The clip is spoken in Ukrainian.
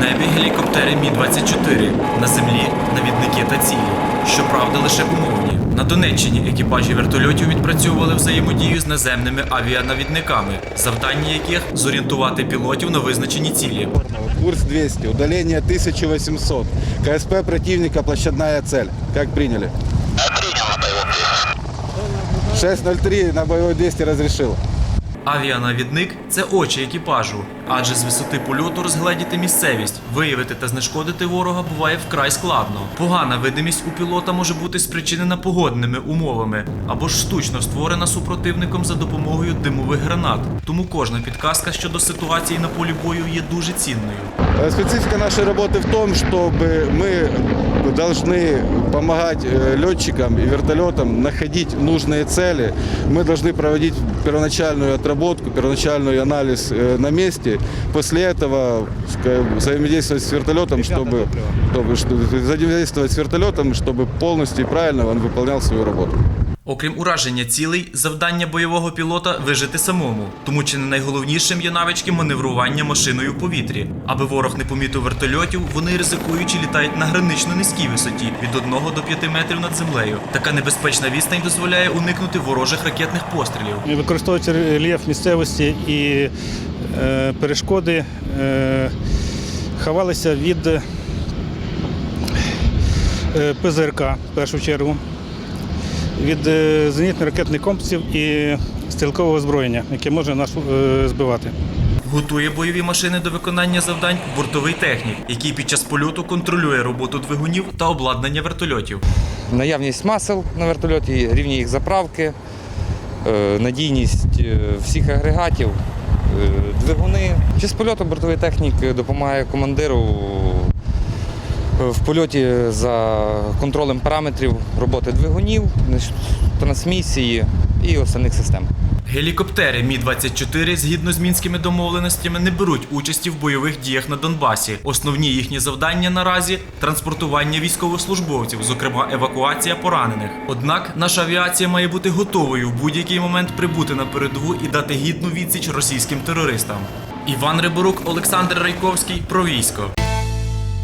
Небі гелікоптери Мі-24, на землі навідники та цілі. Щоправда, лише умовні. На Донеччині екіпажі вертольотів відпрацьовували взаємодію з наземними авіанавідниками, завдання яких зорієнтувати пілотів на визначені цілі. Курс 200, удаление 1800. КСП противника, площадная цель. Как приняли? Принял на 603 на боевой 200 разрешил. Авіанавідник це очі екіпажу, адже з висоти польоту розгледіти місцевість, виявити та знешкодити ворога буває вкрай складно. Погана видимість у пілота може бути спричинена погодними умовами або ж штучно створена супротивником за допомогою димових гранат. Тому кожна підказка щодо ситуації на полі бою є дуже цінною. Э, Специфика нашей работы в том, чтобы мы должны помогать э, летчикам и вертолетам находить нужные цели. Мы должны проводить первоначальную отработку, первоначальный анализ э, на месте. После этого ска- взаимодействовать с вертолетом, чтобы, чтобы что- взаимодействовать с вертолетом, чтобы полностью и правильно он выполнял свою работу. Окрім ураження цілей, завдання бойового пілота вижити самому. Тому чи не найголовнішим є навички маневрування машиною в повітрі. Аби ворог не помітив вертольотів, вони ризикуючи літають на гранично низькій висоті від 1 до 5 метрів над землею. Така небезпечна відстань дозволяє уникнути ворожих ракетних пострілів. Використовується рельєф місцевості і е, перешкоди е, ховалися від е, ПЗРК в першу чергу, від е, зенітно-ракетних комплексів і стрілкового озброєння, яке може нас е, збивати. Готує бойові машини до виконання завдань бортовий технік, який під час польоту контролює роботу двигунів та обладнання вертольотів. наявність масел на вертольоті, рівні їх заправки, е, надійність всіх агрегатів, двигуни. Під час польоту бортовий технік допомагає командиру в польоті за контролем параметрів роботи двигунів, трансмісії і основних систем. Гелікоптери Мі-24 згідно з мінськими домовленостями не беруть участі в бойових діях на Донбасі. Основні їхні завдання наразі транспортування військовослужбовців, зокрема евакуація поранених. Однак наша авіація має бути готовою в будь-який момент прибути на передову і дати гідну відсіч російським терористам. Іван Риборук, Олександр Райковський про військо.